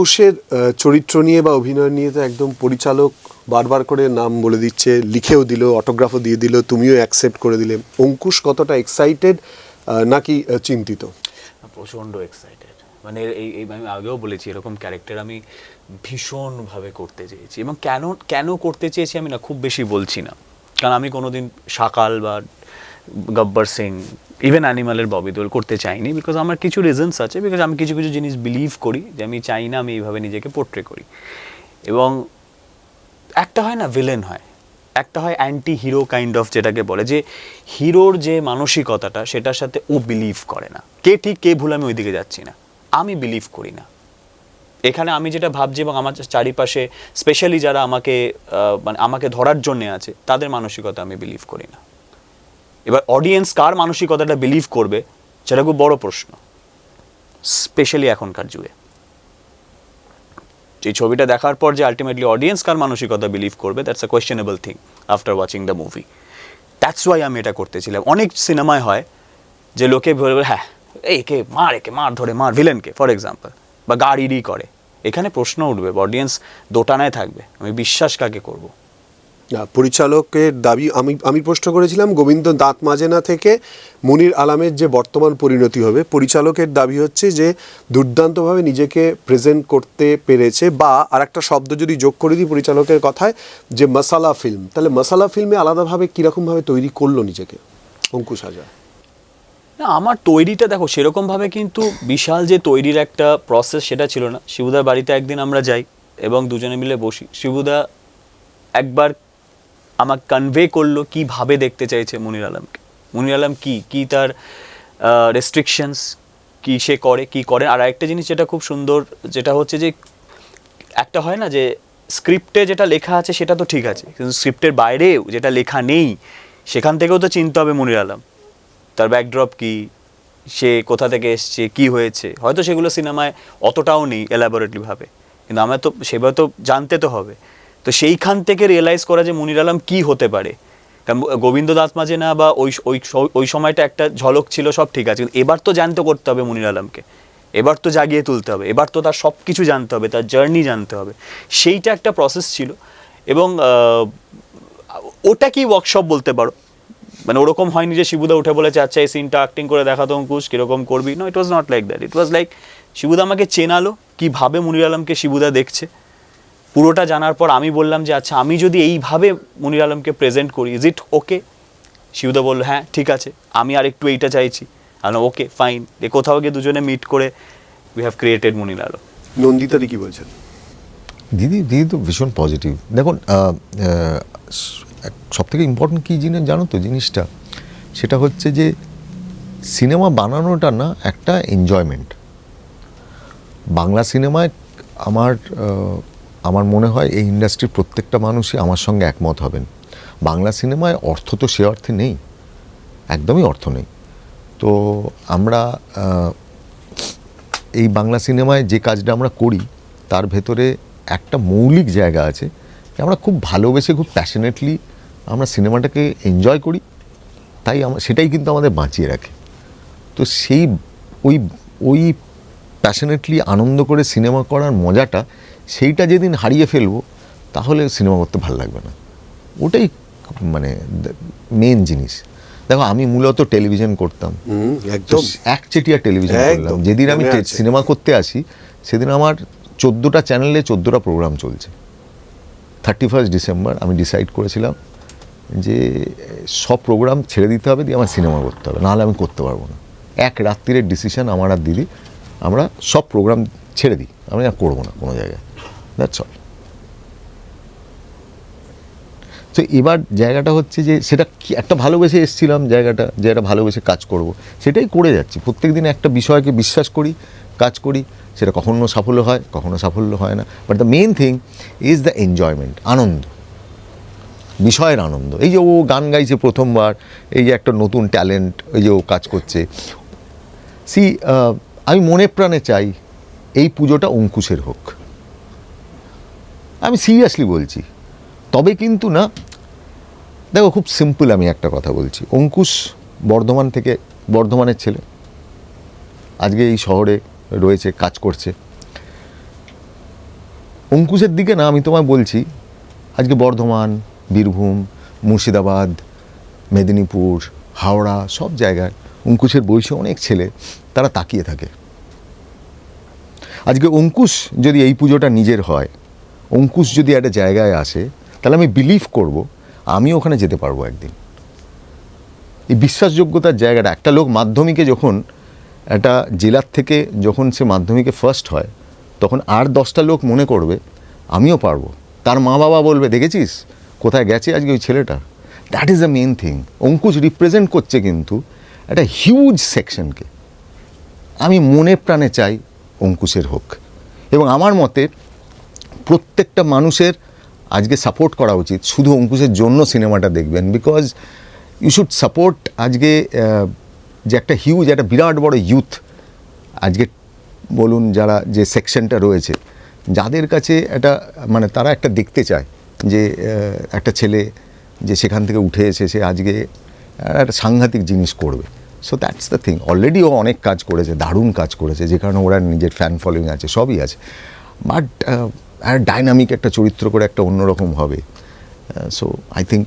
অঙ্কুশের চরিত্র নিয়ে বা অভিনয় নিয়ে তো একদম পরিচালক বারবার করে নাম বলে দিচ্ছে, লিখেও দিল অটোগ্রাফও দিয়ে দিল, তুমিও অ্যাকসেপ্ট করে দিলে। অঙ্কুশ কতটা এক্সাইটেড নাকি চিন্তিত? প্রচণ্ড এক্সাইটেড মানে এই এই আমি আগেও বলেছি, এরকম ক্যারেক্টার আমি ভীষণভাবে করতে চেয়েছি। এবং কেন কেন করতে চেয়েছি আমি না, খুব বেশি বলছি না। কারণ আমি কোনোদিন সাকাল বা গব্বর সিং ইভেন অ্যানিমালের ববি দোল করতে চাইনি বিকজ আমার কিছু রিজনস আছে বিকজ আমি কিছু কিছু জিনিস বিলিভ করি যে আমি চাই না আমি এইভাবে নিজেকে পোর্ট্রে করি। এবং একটা হয় না ভিলেন হয়, একটা হয় অ্যান্টি হিরো কাইন্ড অফ যেটাকে বলে যে হিরোর যে মানসিকতাটা সেটার সাথে ও বিলিভ করে না। কে ঠিক কে ভুল আমি ওইদিকে যাচ্ছি না, আমি বিলিভ করি না। এখানে আমি যেটা ভাবছি এবং আমার চারিপাশে স্পেশালি যারা আমাকে মানে আমাকে ধরার জন্যে আছে, তাদের মানসিকতা আমি বিলিভ করি না। এবার অডিয়েন্স কার মানসিকতাটা বিলিভ করবে, সেটা খুব বড় প্রশ্ন স্পেশালি এখনকার যুগে। এই ছবিটা দেখার পর যে আলটিমেটলি অডিয়েন্স কার মানসিকতা বিলিভ করবে that's a questionable thing after watching the movie that's why আমি এটা করতেছিলাম। অনেক সিনেমায় হয় যে লোকে বলবে হ্যাঁ একে মার একে মার, ধরে মার ভিলেনকে ফর এক্সাম্পল বা গাড়িরই করে। এখানে প্রশ্ন উঠবে অডিয়েন্স দোটানায় থাকবে। আমি বিশ্বাস কাকে করব? পরিচালকের দাবি, আমি আমি প্রশ্ন করেছিলাম গোবিন্দ দাঁত মাজেনা থেকে মনির আলামের যে বর্তমান পরিণতি হবে, পরিচালকের দাবি হচ্ছে যে দুর্দান্তভাবে নিজেকে প্রেজেন্ট করতে পেরেছে বা আর একটা শব্দ যদি যোগ করে দিই পরিচালকের কথায়, যে মশালা ফিল্ম তাহলে মশালা ফিল্মে আলাদাভাবে কীরকমভাবে তৈরি করল নিজেকে? অঙ্কুশ হাজরা। না, আমার তৈরিটা দেখো, সেরকমভাবে কিন্তু বিশাল যে তৈরির একটা প্রসেস সেটা ছিল না। শিবুদার বাড়িতে একদিন আমরা যাই এবং দুজনে মিলে বসি। শিবুদা একবার আমাকে কনভে করল কীভাবে দেখতে চাইছে মনির আলমকে। মনির আলম কি? কি তার রেস্ট্রিকশনস কি সে করে? কি করে? আর একটা জিনিস যেটা খুব সুন্দর, যেটা হচ্ছে যে, একটা হয় না যে স্ক্রিপ্টে যেটা লেখা আছে সেটা তো ঠিক আছে। কিন্তু স্ক্রিপ্টের বাইরেও যেটা লেখা নেই, সেখান থেকেও তো চিনতে হবে মনির আলম। তার ব্যাকড্রপ কি? সে কোথা থেকে এসছে? কি হয়েছে? হয়তো সেগুলো সিনেমায় অতটাও নেই এলাবোরেটলি ভাবে। কিন্তু আমার তো, সেভাবে তো জানতে তো হবে। তো সেইখান থেকে রিয়েলাইজ করা যে মনির আলম কী হতে পারে। কারণ গোবিন্দ দাস মাঝে না বা ওই ওই ওই সময়টা একটা ঝলক ছিল, সব ঠিক আছে। কিন্তু এবার তো জানতে করতে হবে মনির আলমকে। এবার তো জাগিয়ে তুলতে হবে। এবার তো তার সব কিছু জানতে হবে, তার জার্নি জানতে হবে। সেইটা একটা প্রসেস ছিল। এবং ওটা কি ওয়ার্কশপ বলতে পারো। মানে ওরকম হয়নি যে শিবুদা উঠে বলেছে আচ্ছা এই সিনটা অ্যাক্টিং করে দেখাতো অঙ্কুশ, কীরকম করবি? No it was not like that it was like শিবুদা আমাকে চেনালো, কীভাবে মুনির আলমকে শিবুদা দেখছে? পুরোটা জানার পর আমি বললাম যে আচ্ছা আমি যদি এইভাবে মুনির আলমকে প্রেজেন্ট করি ইজ ইট ওকে শিবুদা বলল হ্যাঁ ঠিক আছে আমি আর একটু এইটা চাইছি। আমি ওকে ফাইন এ কোথাও গিয়ে দুজনে মিট করে we have created Munir Alam. নন্দিতাদি কি বলছেন? দিদি দিদি তো ভীষণ পজিটিভ দেখুন সব থেকে ইম্পর্টেন্ট কী জিনিস জানো তো জিনিসটা? সেটা হচ্ছে যে সিনেমা বানানোটা না একটা এনজয়মেন্ট বাংলা সিনেমায় আমার আমার মনে হয় এই ইন্ডাস্ট্রির প্রত্যেকটা মানুষই আমার সঙ্গে একমত হবেন। বাংলা সিনেমায় অর্থ তো সে অর্থে নেই। একদমই অর্থ নেই। তো আমরা এই বাংলা সিনেমায় যে কাজটা আমরা করি, তার ভেতরে একটা মৌলিক জায়গা আছে আমরা খুব ভালোবেসে, খুব প্যাশনেটলি আমরা সিনেমাটাকে এনজয় করি। তাই আমরা সেটাই কিন্তু আমাদের বাঁচিয়ে রাখে। তো সেই ওই ওই প্যাশনেটলি আনন্দ করে সিনেমা করার মজাটা সেইটা যেদিন হারিয়ে ফেলব তাহলে সিনেমা করতে ভালো লাগবে না। ওটাই মানে মেন জিনিস। দেখো আমি মূলত টেলিভিশন করতাম। একদম। একচেটিয়া টেলিভিশন করলাম। যেদিন আমি। সিনেমা করতে আসি সেদিন আমার চোদ্দোটা চ্যানেলে চোদ্দোটা প্রোগ্রাম চলছে। থার্টি ফার্স্ট ডিসেম্বর আমি ডিসাইড করেছিলাম যে সব প্রোগ্রাম ছেড়ে দিতে হবে দিয়ে আমার সিনেমা করতে হবে। নাহলে আমি করতে পারব না। এক রাত্রিরের ডিসিশন আমার আর দিদি। আমরা সব প্রোগ্রাম ছেড়ে দিই। আমি আর করব না কোনো জায়গায়। দ্যাটস অল তো এবার জায়গাটা হচ্ছে যে সেটা একটা ভালোবেসে এসেছিলাম জায়গাটা, যে একটা ভালোবেসে কাজ করব। সেটাই করে যাচ্ছি। প্রত্যেক দিন একটা বিষয়কে বিশ্বাস করি, কাজ করি, সেটা কখনো সাফল্য হয়, কখনো সাফল্য হয় না। But the main thing is the enjoyment আনন্দ। বিষয়ের আনন্দ। এই যে ও গান গাইছে প্রথমবার, এই যে একটা নতুন ট্যালেন্ট এই যে ও কাজ করছে। সি আমি মনে প্রাণে চাই এই পুজোটা অঙ্কুশের হোক। আমি সিরিয়াসলি বলছি, তবে কিন্তু না, দেখো খুব সিম্পল আমি একটা কথা বলছি। অঙ্কুশ বর্ধমান থেকে, বর্ধমানের ছেলে, আজকে এই শহরে রয়েছে, কাজ করছে। অঙ্কুশের দিকে না, আমি তোমায় বলছি, আজকে বর্ধমান, বীরভূম, মুর্শিদাবাদ, মেদিনীপুর, হাওড়া, সব জায়গায় অঙ্কুশের বয়সী অনেক ছেলে, তারা তাকিয়ে থাকে। আজকে অঙ্কুশ যদি এই পুজোটা নিজের হয়, অঙ্কুশ যদি একটা জায়গায় আসে, তাহলে আমি বিলিভ করব আমি ওখানে যেতে পারব একদিন। এই বিশ্বাসযোগ্যতার জায়গাটা, একটা লোক মাধ্যমিকে যখন, একটা জেলার থেকে যখন সে মাধ্যমিকে ফার্স্ট হয়, তখন আর দশটা লোক মনে করবে, আমিও পারব। তার মা বাবা বলবে, দেখেছিস? কোথায় গেছে আজকে ওই ছেলেটা? That is the main thing Ankush represent করছে কিন্তু একটা হিউজ সেকশনকে আমি মনে প্রাণে চাই অঙ্কুশের হোক। এবং আমার মতে প্রত্যেকটা মানুষের আজকে সাপোর্ট করা উচিত। শুধু অঙ্কুশের জন্য সিনেমাটা দেখবেন। বিকজ ইউ শুড সাপোর্ট আজকে যে একটা হিউজ একটা বিরাট বড় ইউথ আজকে বলুন যারা, যে সেকশনটা রয়েছে, যাদের কাছে একটা মানে তারা একটা দেখতে চায় যে একটা ছেলে যে সেখান থেকে উঠে এসেছে আজকে একটা সাংঘাতিক জিনিস করবে। So that's the thing already ও অনেক কাজ করেছে, দারুণ কাজ করেছে, যে কারণে ওরা নিজের ফ্যান ফলোয়িং আছে, সবই আছে। বাট ডাইনামিক একটা চরিত্র করে একটা অন্যরকম হবে। So I think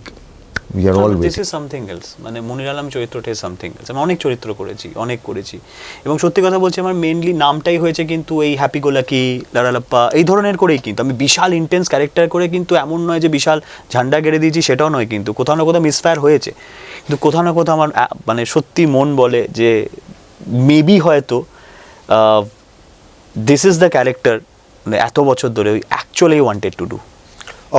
we are all this is something else মানে মনির আলম চরিত্রটা ইজ সামথিং এলস আমি অনেক চরিত্র করেছি অনেক করেছি। এবং সত্যি কথা বলছি আমার মেনলি নামটাই হয়েছে কিন্তু এই হ্যাপি গোলাকি লারালাপ্পা এই ধরনের করেই কিন্তু। আমি বিশাল ইন্টেন্স ক্যারেক্টার করে কিন্তু এমন নয় যে বিশাল ঝান্ডা গেড়ে দিয়েছি সেটাও নয় কিন্তু। কোথাও না কোথাও মিসফায়ার হয়েছে। কিন্তু কোথাও না কোথাও আমার মানে সত্যি মন বলে যে মেবি হয়তো দিস ইজ দ্য ক্যারেক্টার মানে এত বছর ধরে ওই অ্যাকচুয়ালি ওয়ান্টেড টু ডু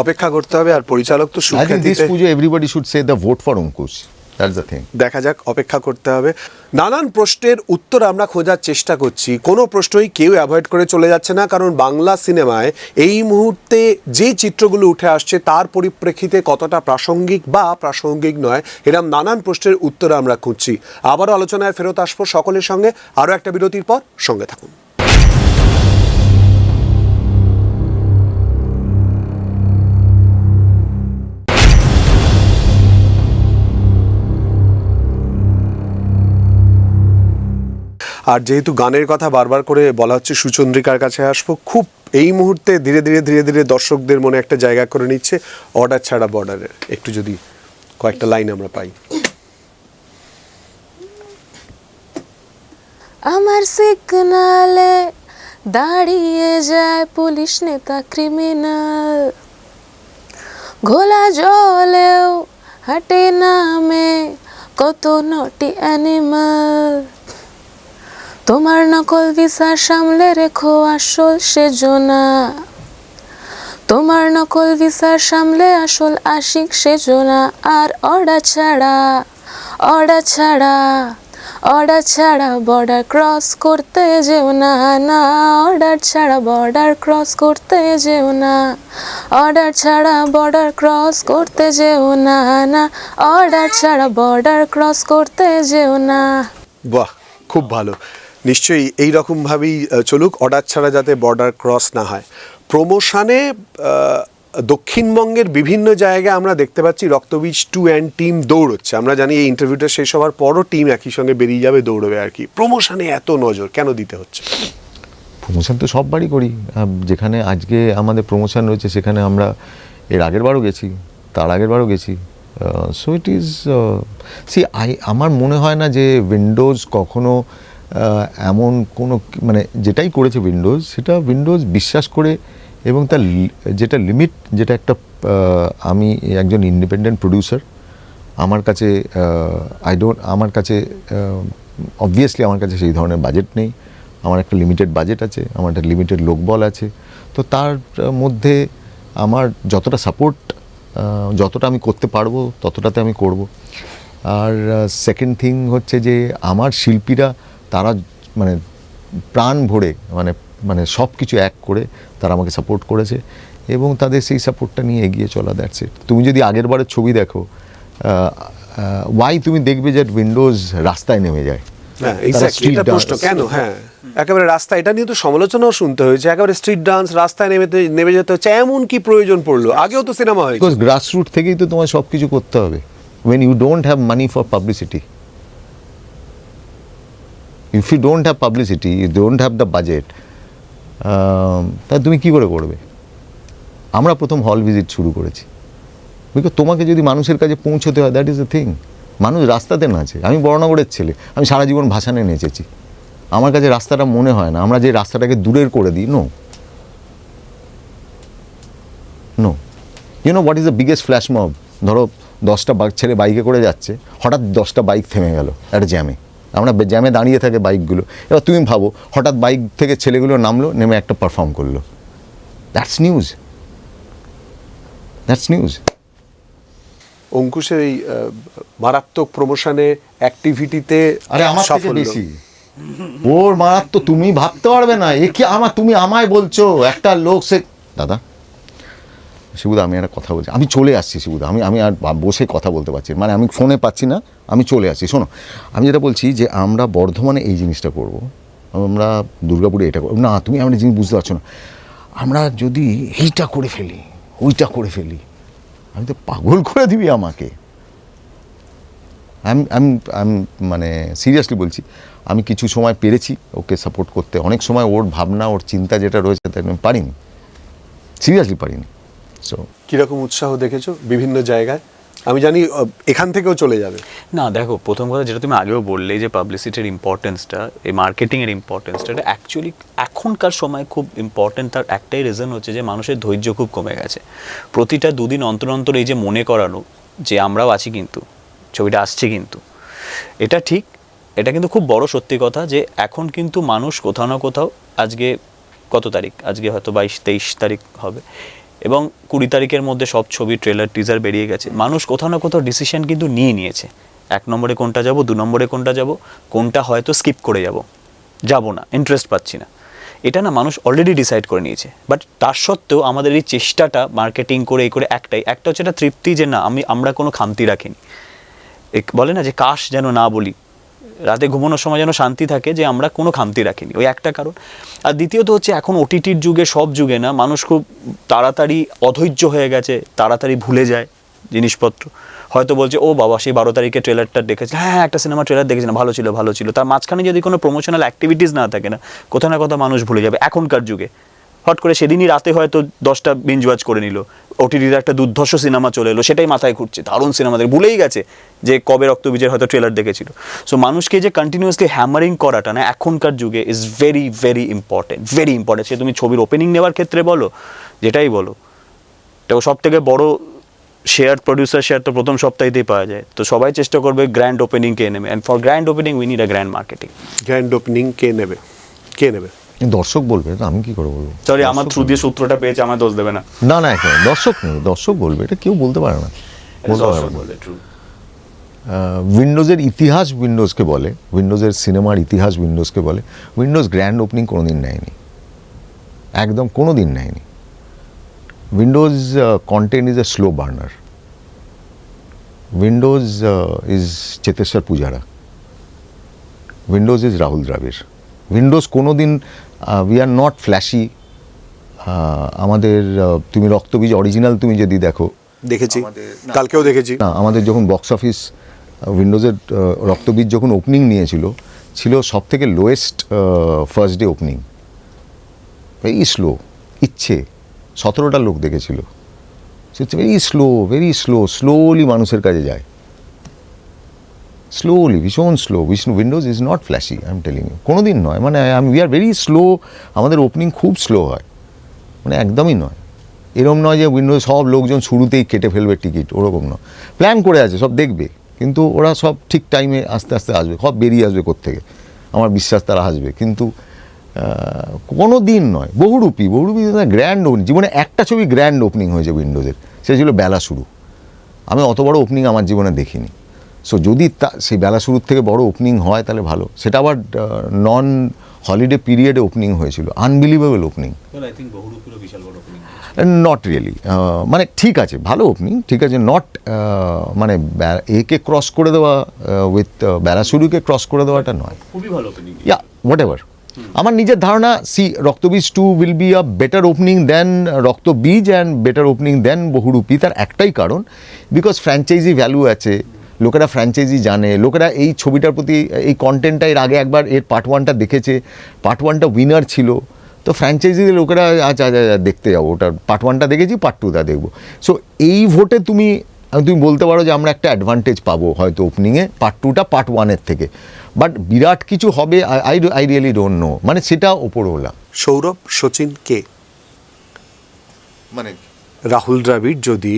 অপেক্ষা করতে হবে আর পরিচালক তো this Puja everybody should say the vote for Ankush that's the thing দেখা যাক অপেক্ষা করতে হবে। নানান প্রশ্নের উত্তর আমরা খোঁজার চেষ্টা করছি। কোনো প্রশ্নই কেউ অ্যাভয়েড করে চলে যাচ্ছে না কারণ বাংলা সিনেমায় এই মুহূর্তে যে চিত্রগুলো উঠে আসছে তার পরিপ্রেক্ষিতে কতটা প্রাসঙ্গিক বা প্রাসঙ্গিক নয় এরম নানান প্রশ্নের উত্তর আমরা খুঁজছি। আবারও আলোচনায় ফেরত আসব সকলের সঙ্গে। আরও একটা বিরতির পর সঙ্গে থাকুন। আর যেহেতু গানের কথা বারবার করে বলা হচ্ছে সুচন্দ্রিকার কাছে আসব, খুব এই মুহূর্তে ধীরে ধীরে ধীরে ধীরে দর্শকদের মনে একটা জায়গা করে নিচ্ছে অর্ডার ছাড়া বর্ডারের। একটু যদি কয়েকটা লাইন আমরা পাই। আমার সিগনালে দাঁড়িয়ে যায় পুলিশ নেতা ক্রিমিনাল। ঘোলা জলেও হাটে নামে কত নটি অ্যানিমাল তোমার নকল ভিসা সামলে রেখো আসল সেজনা। তোমার নকল ভিসার সামলে আসল আশিক সেজনা। আর অর্ডার ছাড়া অর্ডার ছাড়া অর্ডার ছাড়া বর্ডার ক্রস করতে যেও না না, অর্ডার ছাড়া বর্ডার ক্রস করতে যেও না, অর্ডার ছাড়া বর্ডার ক্রস করতে যেও না না, অর্ডার ছাড়া বর্ডার ক্রস করতে যেও না। বাহ, খুব ভালো। নিশ্চয়ই এই রকমভাবেই চলুক, অর্ডার ছাড়া যাতে বর্ডার ক্রস না হয়। প্রমোশনে দক্ষিণবঙ্গের বিভিন্ন জায়গায় আমরা দেখতে পাচ্ছি রক্তবীজ টু অ্যান্ড টিম দৌড়চ্ছে। আমরা জানি এই ইন্টারভিউটা শেষ হওয়ার পরও টিম একই সঙ্গে বেরিয়ে যাবে দৌড়বে আর কি। প্রমোশনে এত নজর কেন দিতে হচ্ছে? প্রমোশন তো সব বাড়ি করি। যেখানে আজকে আমাদের প্রমোশন রয়েছে, সেখানে আমরা এর আগের বারও গেছি, তার আগের বারও গেছি। So it is see I আমার মনে হয় না যে উইন্ডোজ কখনো এমন কোনো মানে যেটাই করেছে উইন্ডোজ সেটা উইন্ডোজ বিশ্বাস করে এবং তার যেটা লিমিট যেটা একটা আমি একজন ইন্ডিপেন্ডেন্ট প্রডিউসার আমার কাছে আই ডোন্ট আমার কাছে অবভিয়াসলি আমার কাছে সেই ধরনের বাজেট নেই। আমার একটা লিমিটেড বাজেট আছে, আমার একটা লিমিটেড লোকবল আছে। তো তার মধ্যে আমার যতটা সাপোর্ট যতটা আমি করতে পারব, ততটাতে আমি করব। আর সেকেন্ড থিং হচ্ছে যে আমার শিল্পীরা তারা মানে প্রাণ ভরে মানে মানে সব কিছু এক করে তারা আমাকে সাপোর্ট করেছে এবং তাদের সেই সাপোর্টটা নিয়ে এগিয়ে চলা দ্যাটস ইট তুমি যদি আগের বারের ছবি দেখো ওয়াই তুমি দেখবে যে উইন্ডোজ রাস্তায় নেমে যায়? হ্যাঁ কেন? হ্যাঁ একেবারে রাস্তা এটা নিয়ে তো সমালোচনাও শুনতে হয়েছে একেবারে স্ট্রিট ডান্স রাস্তায় নেমে নেমে যেতে হচ্ছে এমন কি প্রয়োজন পড়ল? আগেও তো সিনেমা বিকজ গ্রাসরুট থেকেই তো তোমায় সব কিছু করতে হবে when you don't have money for publicity if you don't have publicity you don't have the budget তা তুমি কি করে করবে? আমরা প্রথম হল ভিজিট শুরু করেছি। বিকজ তোমাকে যদি মানুষের কাছে পৌঁছতে হয় দ্যাট ইজ দ্য থিং মানুষ রাস্তাতে নাচে। আমি বড়নগরের ছেলে। আমি সারা জীবন ভাসানে নেচেছি। আমার কাছে রাস্তাটা মনে হয় না। আমরা যে রাস্তাটাকে দূরের করে দিই no no you know what is the biggest flash mob ধরো দশটা ছেলে বাইকে করে যাচ্ছে। হঠাৎ দশটা বাইক থেমে গেল একটা জ্যামে আমরা জ্যামে দাঁড়িয়ে থাকে বাইকগুলো। এবার তুমি ভাবো হঠাৎ বাইক থেকে ছেলেগুলো নামলো নেমে একটা পারফর্ম করল। দ্যাটস নিউজ দ্যাটস নিউজ অঙ্কুশের এই মারাত্মক প্রমোশনে অ্যাক্টিভিটিতে আরে আমার থেকে বেশি। ওর মারাত্মক তুমি ভাবতে পারবে না। এ কি আমার তুমি আমায় বলছো একটা লোক সে দাদা শিবুদা, আমি একটা কথা বলছি। আমি চলে আসছি শিবুদা, আমি আমি আর বসে কথা বলতে পারছি। মানে আমি ফোনে পাচ্ছি না, আমি চলে আসছি। শোনো, আমি যেটা বলছি যে আমরা বর্ধমানে এই জিনিসটা করব। আমরা দুর্গাপুরে এটা করব। না, তুমি আমরা জিনিস বুঝতে পারছ না। আমরা যদি এইটা করে ফেলি, ওইটা করে ফেলি, আমি তো পাগল করে দিবি আমাকে। আমি আমি আমি মানে সিরিয়াসলি বলছি, আমি কিছু সময় পেরেছি ওকে সাপোর্ট করতে। অনেক সময় ওর ভাবনা, ওর চিন্তা যেটা রয়েছে তাই আমি পারিনি। সিরিয়াসলি পারিনি। সো কীরকম উৎসাহ দেখেছ বিভিন্ন জায়গায়? আমি জানি এখান থেকেও চলে যাবে। না দেখো প্রথম কথা যেটা তুমি আগেও বললে যে পাবলিসিটির ইম্পর্টেন্সটা এই মার্কেটিংয়ের ইম্পর্টেন্সটা এটা অ্যাকচুয়ালি এখনকার সময় খুব ইম্পর্টেন্ট তার একটাই রিজন হচ্ছে যে মানুষের ধৈর্য খুব কমে গেছে। প্রতিটা দুদিন অন্তর অন্তর এই যে মনে করানো যে আমরাও আছি কিন্তু ছবিটা আসছে কিন্তু এটা ঠিক এটা কিন্তু খুব বড় সত্যি কথা যে এখন কিন্তু মানুষ কোথাও না কোথাও আজকে কত তারিখ? আজকে হয়তো বাইশ তেইশ তারিখ হবে। এবং কুড়ি তারিখের মধ্যে সব ছবি ট্রেলার টিজার বেরিয়ে গেছে। মানুষ কোথাও না কোথাও ডিসিশন কিন্তু নিয়ে নিয়েছে। এক নম্বরে কোনটা যাব, দু নম্বরে কোনটা যাব, কোনটা হয়তো স্কিপ করে যাব। যাব না ইন্টারেস্ট পাচ্ছি না। এটা না মানুষ অলরেডি ডিসাইড করে নিয়েছে। বাট তার সত্ত্বেও আমাদের এই চেষ্টাটা মার্কেটিং করে, এই করে একটাই। একটা হচ্ছে একটা তৃপ্তি যে না, আমি, আমরা কোনো খামতি রাখিনি। বলে না যে কাশ যেন না বলি। রাতে ঘুমানোর সময় যেন শান্তি থাকে যে আমরা কোনো খামতি রাখিনি, ওই একটা কারণ। আর দ্বিতীয়ত হচ্ছে এখন ওটিটির যুগে, সব যুগে না, মানুষ খুব তাড়াতাড়ি অধৈর্য হয়ে গেছে, তাড়াতাড়ি ভুলে যায় জিনিসপত্র। হয়তো বলছে, ও বাবা, সেই বারো তারিখে ট্রেলারটা দেখেছি। হ্যাঁ হ্যাঁ একটা সিনেমা ট্রেলার দেখেছি না ভালো ছিল ভালো ছিল। তার মাঝখানে যদি কোনো প্রমোশনাল অ্যাক্টিভিটিস না থাকে না, কোথাও না কোথাও মানুষ ভুলে যাবে। এখনকার যুগে। হট করে সেদিনই রাতে হয়তো দশটা বিঞ্জ করে নিল। ওটিটির একটা দুর্ধর্ষ সিনেমা চলে এলো, সেটাই মাথায় ঘুরছে, দারুণ সিনেমা দেখে, ভুলেই গেছে যে কবে রক্তবীজের হয়তো ট্রেলার দেখেছিল। সো মানুষকে যে কন্টিনিউয়াসলি হ্যামারিং করাটা না, এখনকার যুগে is very very important very important সে তুমি ছবির ওপেনিং নেওয়ার ক্ষেত্রে বলো, যেটাই বলো, তো সব থেকে বড় শেয়ার প্রডিউসার শেয়ার তো প্রথম সপ্তাহেতেই পাওয়া যায়। তো সবাই চেষ্টা করবে গ্র্যান্ড ওপেনিং কে নেবে। And for grand opening we need a grand marketing grand opening কে নেবে? কে নেবে? দর্শক বলবে তো আমি কি করে বলব? সরি আমার থ্রু দিয়ে সূত্রটা পেয়েছে আমার দোষ দেবে না। না না একেবারে দর্শক নেই দর্শক বলবে এটা কেউ বলতে পারে না। বলতে পারে না। উইন্ডোজের ইতিহাস উইন্ডোজকে বলে উইন্ডোজের সিনেমার ইতিহাস উইন্ডোজকে বলে উইন্ডোজ গ্র্যান্ড ওপেনিং কোনো দিন নেয়নি। একদম কোনো দিন নেয়নি Windows content is a slow burner Windows is Cheteshwar Pujara Windows is Rahul Dravid Windows কোনো দিন উই আর নট ফ্ল্যাশি আমাদের আহ, তুমি রক্তবীজ অরিজিনাল তুমি যদি দেখো। দেখেছি। কালকেও দেখেছি। না আমাদের যখন বক্স অফিস উইন্ডোজের রক্তবীজ যখন ওপেনিং নিয়েছিল ছিল সব থেকে lowest first day opening very slow ইচ্ছে। সতেরোটা লোক দেখেছিল। Very slow very slow slowly মানুষের কাছে যায়। স্লোলি ভীষণ slow Vishnu Windows is not flashy I am telling you কোনো দিন নয়। মানে I we are very slow আমাদের ওপেনিং খুব স্লো হয়। মানে একদমই নয়। এরম নয় যে উইন্ডোজ সব লোকজন শুরুতেই কেটে ফেলবে টিকিট ওরকম নয়। প্ল্যান করে আছে, সব দেখবে। কিন্তু ওরা সব ঠিক টাইমে আস্তে আস্তে আসবে। সব বেরিয়ে আসবে থেকে আমার বিশ্বাস তারা আসবে কিন্তু কোনো দিন নয়। বহুরূপী। বহুরূপী গ্র্যান্ড ওপেনিং জীবনে একটা ছবি গ্র্যান্ড ওপেনিং হয়েছে উইন্ডোজের সেটা ছিল বেলা শুরু। আমি অত বড় ওপেনিং আমার জীবনে দেখিনি। সো যদি তা সেই বেলা শুরুর থেকে বড় ওপেনিং হয় তাহলে ভালো। সেটা আবার নন হলিডে পিরিয়ডে ওপেনিং হয়েছিল। আনবিলিভেবল ওপেনিং নট রিয়েলি মানে ঠিক আছে ভালো ওপেনিং ঠিক আছে নট মানে বে- একে ক্রস করে দেওয়া উইথ বেলাসুরুকে ক্রস করে দেওয়াটা নয়। খুবই ভালো ওপেনিং ইয়া হোয়াট এভার আমার নিজের ধারণা see Raktabeej two will be a better opening than Raktabeej and better opening than Bohurupi. তার একটাই কারণ বিকজ ফ্র্যাঞ্চাইজি ভ্যালু আছে লোকেরা ফ্র্যাঞ্চাইজি জানে লোকেরা এই ছবিটার প্রতি এই কন্টেন্টটা এর আগে একবার এর পার্ট ওয়ানটা দেখেছে পার্ট ওয়ানটা উইনার ছিল। তো ফ্র্যাঞ্চাইজি লোকেরা আচ্ছা আচ্ছা আচ্ছা, দেখতে যাব ওটা পার্ট ওয়ানটা দেখেছি পার্ট টুটা দেখব। সো এই ভোটে তুমি তুমি বলতে পারো যে আমরা একটা অ্যাডভান্টেজ পাবো হয়তো ওপেনিংয়ে পার্ট টুটা পার্ট ওয়ানের থেকে। বাট বিরাট কিছু হবে I I really don't know মানে সেটা ওপরওয়ালা। সৌরভ সচিন কে? মানে রাহুল দ্রাবিড় যদি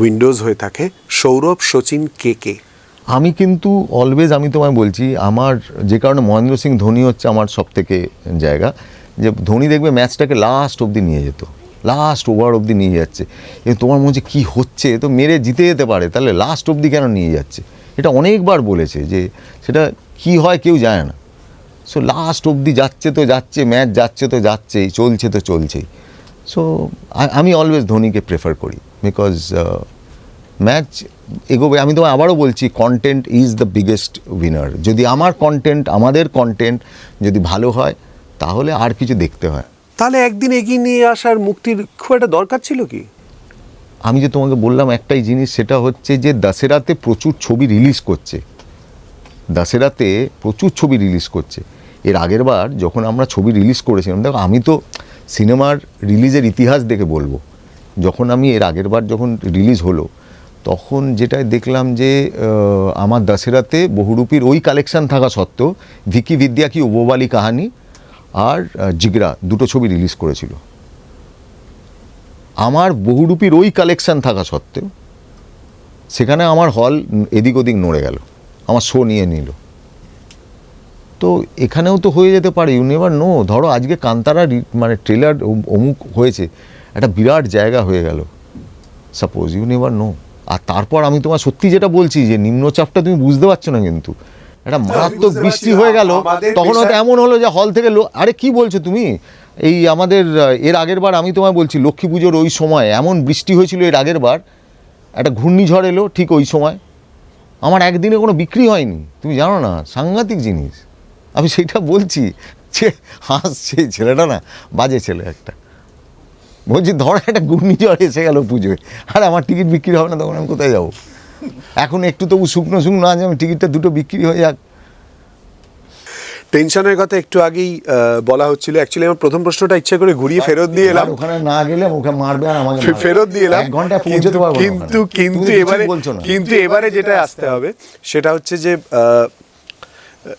উইন্ডোজ হয়ে থাকে সৌরভ সচিন কে কে? আমি কিন্তু অলওয়েজ আমি তোমায় বলছি আমার যে কারণে মহেন্দ্র সিং ধোনি হচ্ছে আমার সব থেকে জায়গা যে ধোনি দেখবে ম্যাচটাকে লাস্ট অবধি নিয়ে যেত লাস্ট ওভার অবধি নিয়ে যাচ্ছে। এ তোমার মনে হচ্ছে কী হচ্ছে? তো মেরে জিতে যেতে পারে তাহলে লাস্ট অবধি কেন নিয়ে যাচ্ছে? এটা অনেকবার বলেছে যে সেটা কি হয় কেউ জানে না। সো লাস্ট অবধি যাচ্ছে তো যাচ্ছে ম্যাচ যাচ্ছে তো যাচ্ছেই চলছে তো চলছেই। সো আমি অলওয়েজ ধোনিকে প্রেফার করি বিকজ ম্যাচ এগোবে আমি তোমায় আবারও বলছি content is the biggest winner যদি আমার কন্টেন্ট আমাদের কন্টেন্ট যদি ভালো হয় তাহলে আর কিছু দেখতে হয় তাহলে একদিন এগিয়ে নিয়ে আসার মুক্তির খুব একটা দরকার ছিল কি? আমি যে তোমাকে বললাম একটাই জিনিস সেটা হচ্ছে যে দাসেরাতে প্রচুর ছবি রিলিজ করছে। দাসেরাতে প্রচুর ছবি রিলিজ করছে। এর আগের বার যখন আমরা ছবি রিলিজ করেছিলাম দেখো আমি তো সিনেমার রিলিজের ইতিহাস দেখে বলব। যখন আমি এর আগের বার যখন রিলিজ হলো, তখন যেটা দেখলাম যে আমার দাসেরাতে বহুরূপীর ওই কালেকশান থাকা সত্ত্বেও ভিকি বিদ্যা কি ওবোবালি কাহানি আর জিগরা দুটো ছবি রিলিজ করেছিল। আমার বহুরূপীর ওই কালেকশান থাকা সত্ত্বেও সেখানে আমার হল এদিক ওদিক নড়ে গেল। আমার শো নিয়ে নিল। তো এখানেও তো হয়ে যেতে পারে ইউ নেভার নো ধরো আজকে কান্তারা মানে ট্রেলার অমুক হয়েছে একটা বিরাট জায়গা হয়ে গেল। সাপোজ ইউ নেভার নো আর তারপর আমি তোমার সত্যি যেটা বলছি যে নিম্নচাপটা তুমি বুঝতে পারছ না কিন্তু। একটা মারাত্মক বৃষ্টি হয়ে গেল তখন হয়তো এমন হলো যে হল থেকে লো- আরে কি বলছো তুমি? এই আমাদের এর আগের বার আমি তোমায় বলছি লক্ষ্মী পুজোর ওই সময় এমন বৃষ্টি হয়েছিল এর আগের বার একটা ঘূর্ণিঝড় এলো ঠিক ওই সময়। আমার একদিনে কোনো বিক্রি হয়নি। তুমি জানো না সাংঘাতিক জিনিস। আমি সেইটা বলছি যে হাসছে ছেলেটা না বাজে ছেলে একটা। বলছি ধর একটা ঘূর্ণিঝড় এসে গেল পুজোয় আর আমার টিকিট বিক্রি হবে না তখন আমি কোথায় যাব? এখন একটু তবু শুকনো শুকনো আছে আমি টিকিটটা দুটো বিক্রি হয়ে যাক। টেনশনের কথা একটু আগেই বলা হচ্ছিল। অ্যাকচুয়ালি আমার প্রথম প্রশ্নটা ইচ্ছে করে ঘুরিয়ে ফেরত দিয়ে এলাম। ওখানে না গেলে ওকে মারবে আর আমাকে। ফেরত দিয়ে এলাম। কিন্তু পৌঁছতে পারব কিন্তু কিন্তু এবারে কিন্তু এবারে যেটা আসতে হবে সেটা হচ্ছে যে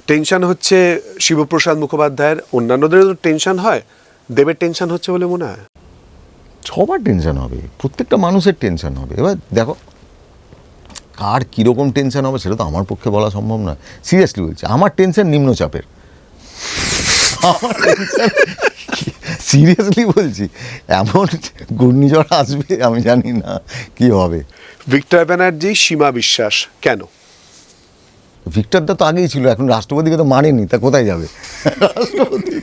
টেনশন হচ্ছে শিবপ্রসাদ মুখোপাধ্যায়ের অন্যান্যদেরও টেনশন হয় দেবের টেনশন হচ্ছে বলে মনে হয়। সবার টেনশন হবে প্রত্যেকটা মানুষের টেনশন হবে। এবার দেখো কার কীরকম টেনশন হবে সেটা তো আমার পক্ষে বলা সম্ভব নয়। সিরিয়াসলি বলছি আমার টেনশন নিম্নচাপের। আমার টেনশন সিরিয়াসলি বলছি এমন ঘূর্ণিঝড় আসবে আমি জানি না কি হবে। ভিক্টর ব্যানার্জি সীমা বিশ্বাস কেন? ভিক্টর দা তো আগেই ছিল এখন রাষ্ট্রপতিকে তো মানেনি তা কোথায় যাবে? রাষ্ট্রপতি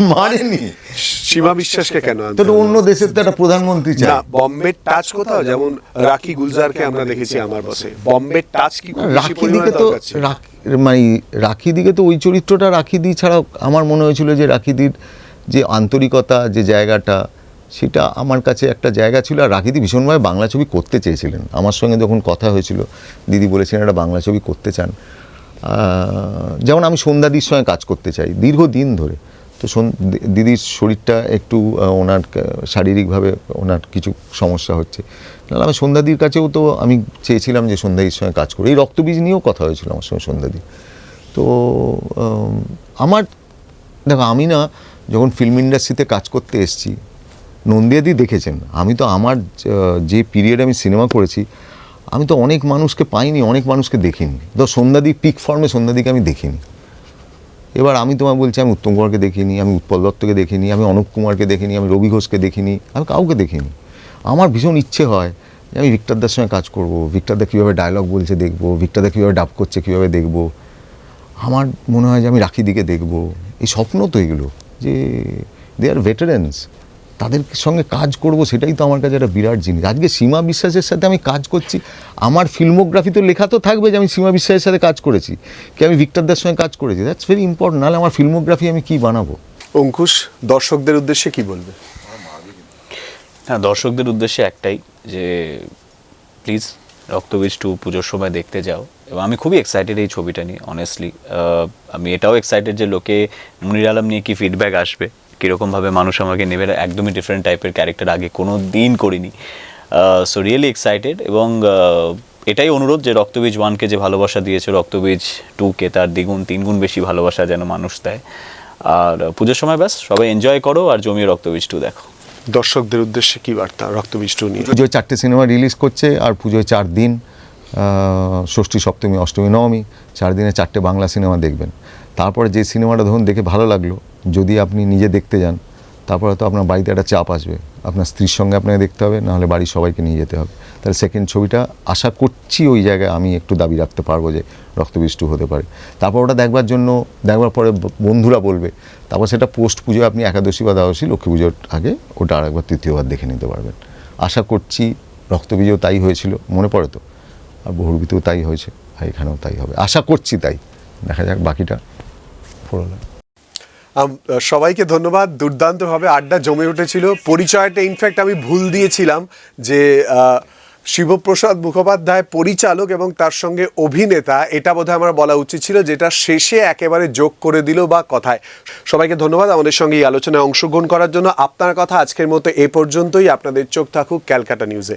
মানেনি। সীমা বিশ্বাসকে কেন তো অন্য দেশের তো একটা প্রধানমন্ত্রী না চাই বম্বের টাচ কোথাও? যেমন রাখি গুলজারকে আমরা দেখেছি আমার বসে। বম্বের টাচ কি রাখি দিকে তো? রাখ- মানে রাখি দিকে তো ওই চরিত্রটা রাখি দি ছাড়া আমার মনে হয়েছিল যে রাখিদির যে আন্তরিকতা যে জায়গাটা সেটা আমার কাছে একটা জায়গা ছিল। আর রাখিদি ভীষণভাবে বাংলা ছবি করতে চেয়েছিলেন। আমার সঙ্গে যখন কথা হয়েছিল দিদি বলেছিলেন একটা বাংলা ছবি করতে চান। যেমন আমি সন্ধ্যাদির সঙ্গে কাজ করতে চাই, দীর্ঘদিন ধরে। তো দিদির শরীরটা একটু ওনার শারীরিকভাবে ওনার কিছু সমস্যা হচ্ছে। আমি সন্ধ্যাদির কাছেও তো আমি চেয়েছিলাম যে সন্ধ্যাদির সঙ্গে কাজ করি। এই রক্তবীজ নিয়েও কথা হয়েছিল আমার সঙ্গে সন্ধ্যাদি তো আমার, দেখো আমি না যখন ফিল্ম ইন্ডাস্ট্রিতে কাজ করতে এসেছি, নন্দিয়াদি দেখেছেন। আমি তো আমার যে পিরিয়ড আমি সিনেমা করেছি আমি তো অনেক মানুষকে পাইনি, অনেক মানুষকে দেখিনি। তো সন্ধ্যাদি পিক ফর্মে সন্ধ্যাদিকে আমি দেখিনি। এবার আমি তোমায় বলছি, আমি উত্তম কুমারকে দেখিনি, আমি উৎপল দত্তকে দেখিনি, আমি অনুপ কুমারকে দেখিনি, আমি রবি ঘোষকে দেখিনি, আমি কাউকে দেখিনি। আমার ভীষণ ইচ্ছে হয় যে আমি ভিক্টরদার সঙ্গে কাজ করব ভিক্টরদা কীভাবে ডায়লগ বলছে দেখব ভিক্টরদা কীভাবে ডাব করছে কীভাবে দেখব। আমার মনে হয় যে আমি রাখি দিকে দেখব। এই স্বপ্ন তো এগুলো যে দে আর ভেটারেন্স তাদের সঙ্গে কাজ করব সেটাই তো আমার কাছে একটা বিরাট জিনিস। আজকে সীমা বিশ্বাসের সাথে আমি কাজ করছি। আমার ফিল্মোগ্রাফি তো লেখা তো থাকবে যে আমি সীমা বিশ্বাসের সাথে কাজ করেছি কি আমি ভিক্টরদার সঙ্গে কাজ করেছি। দ্যাটস ভেরি ইম্পর্টেন্ট নাহলে আমার ফিল্মোগ্রাফি আমি কী বানাবো? অঙ্কুশ দর্শকদের উদ্দেশ্যে কি বলবে? হ্যাঁ দর্শকদের উদ্দেশ্যে একটাই যে প্লিজ রক্তবীজ টু পুজোর সময় দেখতে যাও। এবং আমি খুবই এক্সাইটেড এই ছবিটা নিয়ে অনেস্টলি আমি এটাও এক্সাইটেড যে লোকে মুনির আলম নিয়ে কি ফিডব্যাক আসবে। কীরকমভাবে মানুষ আমাকে নেবে একদমই ডিফারেন্ট টাইপের ক্যারেক্টার আগে কোনো দিন করিনি সো রিয়েলি এক্সাইটেড এবং এটাই অনুরোধ যে রক্তবীজ ওয়ানকে যে ভালোবাসা দিয়েছে রক্তবীজ টুকে তার দ্বিগুণ তিনগুণ বেশি ভালোবাসা যেন মানুষ দেয়। আর পুজোর সময় ব্যাস সবাই এনজয় করো আর জমিয়ে রক্তবীজ টু দেখো। দর্শকদের উদ্দেশ্যে কি বার্তা রক্তবীজ টু নিয়ে? পুজোয় চারটে সিনেমা রিলিজ করছে আর পুজোয় চার দিন ষষ্ঠী সপ্তমী অষ্টমী নবমী চার দিনে চারটে বাংলা সিনেমা দেখবেন। তারপরে যে সিনেমাটা ধরুন দেখে ভালো লাগল যদি আপনি নিজে দেখতে যান, তারপরে তো আপনার বাড়িতে একটা চাপ আসবে। আপনার স্ত্রীর সঙ্গে আপনাকে দেখতে হবে, নাহলে বাড়ির সবাইকে নিয়ে যেতে হবে। তাহলে সেকেন্ড ছবিটা আশা করছি ওই জায়গায় আমি একটু দাবি রাখতে পারব যে রক্তবৃষ্টি হতে পারে। তারপর ওটা দেখবার জন্য, দেখবার পরে বন্ধুরা বলবে, তারপর সেটা পোস্ট পুজো আপনি একাদশী বা দ্বাদশী লক্ষ্মী পুজোর আগে ওটা আরেকবার তৃতীয়বার দেখে নিতে পারবেন। আশা করছি রক্তবীজেও তাই হয়েছিল, মনে পড়ে তো। আর বহুরূপীতেও তাই হয়েছে, আর এখানেও তাই হবে। আশা করছি তাই। দেখা যাক বাকিটা ফোরলা সবাইকে ধন্যবাদ। দুর্দান্তভাবে আড্ডা জমে উঠেছিল। পরিচয়টা ইনফ্যাক্ট আমি ভুল দিয়েছিলাম যে শিবপ্রসাদ মুখোপাধ্যায় পরিচালক এবং তার সঙ্গে অভিনেতা, এটা বোধহয় আমার বলা উচিত ছিল, যেটা শেষে একেবারে যোগ করে দিল বা কথায়। সবাইকে ধন্যবাদ আমাদের সঙ্গে এই আলোচনায় অংশগ্রহণ করার জন্য। আপনার কথা আজকের মতো এ পর্যন্তই। আপনাদের চোখ থাকুক ক্যালকাটা নিউজে।